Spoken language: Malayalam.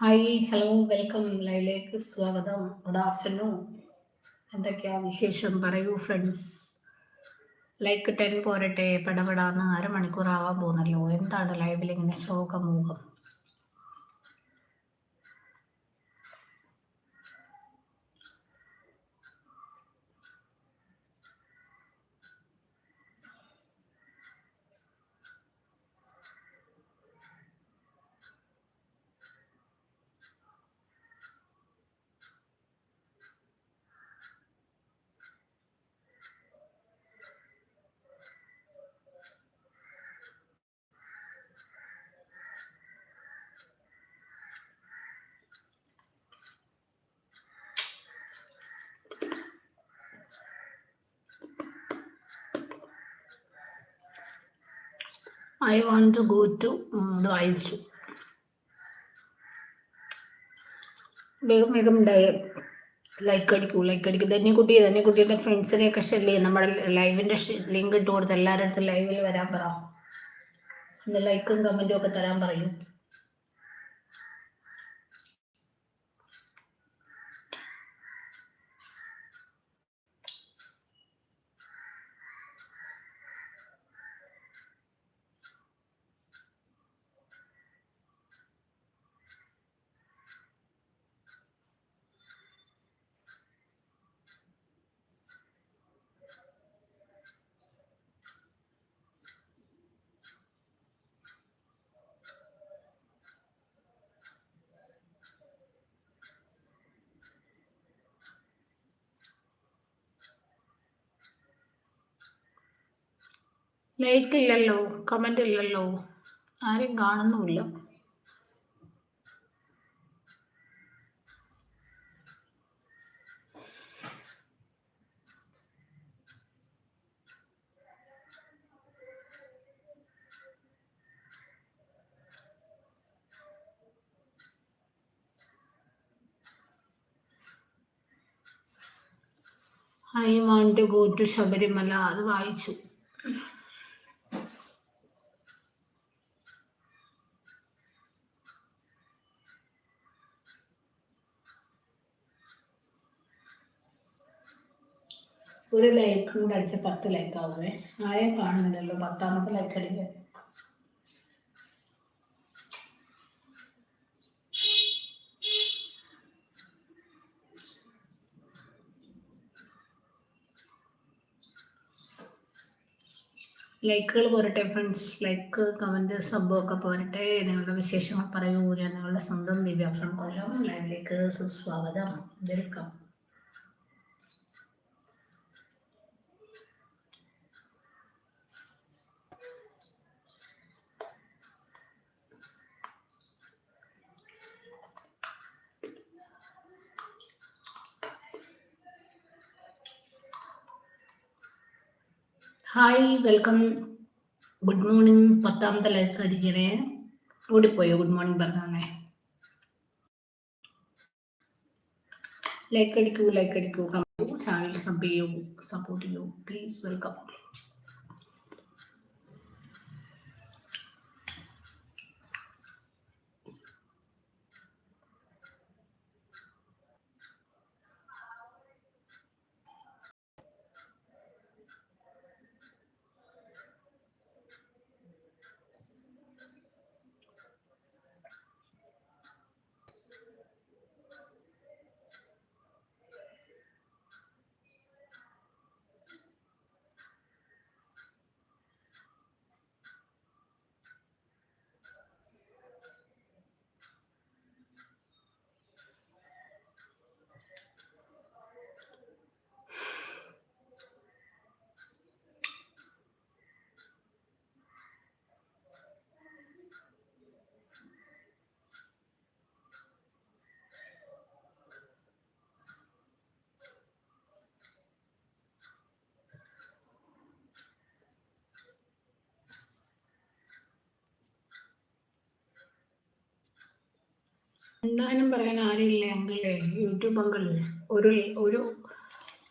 ഹായ് ഹലോ വെൽക്കം ലൈലേക്ക് സ്വാഗതം. ഗുഡ് ആഫ്റ്റർനൂൺ എന്തൊക്കെയാ വിശേഷം? പറയൂ ഫ്രണ്ട്സ് ലൈക്ക് ടെൻ പോരട്ടെ പടപടാന്ന് അരമണിക്കൂർ ആവാൻ പോകുന്നല്ലോ. എന്താണ് ലൈവിൽ ഇങ്ങനെ ശോകമൂകം I want to go to ഇത് വായിച്ചു. വേഗം വേഗം ലൈക്ക് അടിക്കൂ ലൈക്ക് അടിക്കൂ. തന്നെ കുട്ടി തന്നെ കുട്ടിയുടെ ഫ്രണ്ട്സിനെയൊക്കെ ഷെല്ല് ചെയ്യും. നമ്മുടെ ലൈവിന്റെ ലിങ്ക് ഇട്ട് കൊടുത്ത് എല്ലാവരുടെ അടുത്തും ലൈവിൽ വരാൻ പറ. ലൈക്കും കമന്റും ഒക്കെ തരാൻ പറയും. ലൈക്ക് ഇല്ലല്ലോ കമന്റ് ഇല്ലല്ലോ. ആരും കാണുന്നുമില്ല. I want to go to Sabarimala. അത് വായിച്ചു. ഒരു ലൈക്ക് കൂടെ അടിച്ച പത്ത് ലൈക്ക് ആവുമേ ആരെയും കാണുന്നില്ലല്ലോ. പത്താമത്തെ ലൈക്ക് അടിക്കാൻ ലൈക്കുകൾ പോരട്ടെ ഫ്രണ്ട്സ് ലൈക്ക് കമന്റ് സംഭവമൊക്കെ പോരട്ടെ. നിങ്ങളുടെ വിശേഷങ്ങൾ പറയൂ. ഞാൻ നിങ്ങളുടെ സ്വന്തം ദിവ്യ ഫ്രം കൊല്ലം ലൈവിലേക്ക് സുസ്വാഗതം. Welcome hi welcome good morning പത്താമത്തെ ലൈക്ക് അടിക്കണേ ഓടിപ്പോയോ ഗുഡ് മോർണിംഗ് പറഞ്ഞേ ലൈക്ക് അടിക്കൂ ലൈക്ക് അടിക്കൂ ചാനൽ സബ് ചെയ്യൂ സപ്പോർട്ട് ചെയ്യൂ പ്ലീസ് വെൽക്കം പറയാൻ പറയാൻ ആരില്ലേ അങ്കിളേ. YouTube uncle. ഒരു ഒരു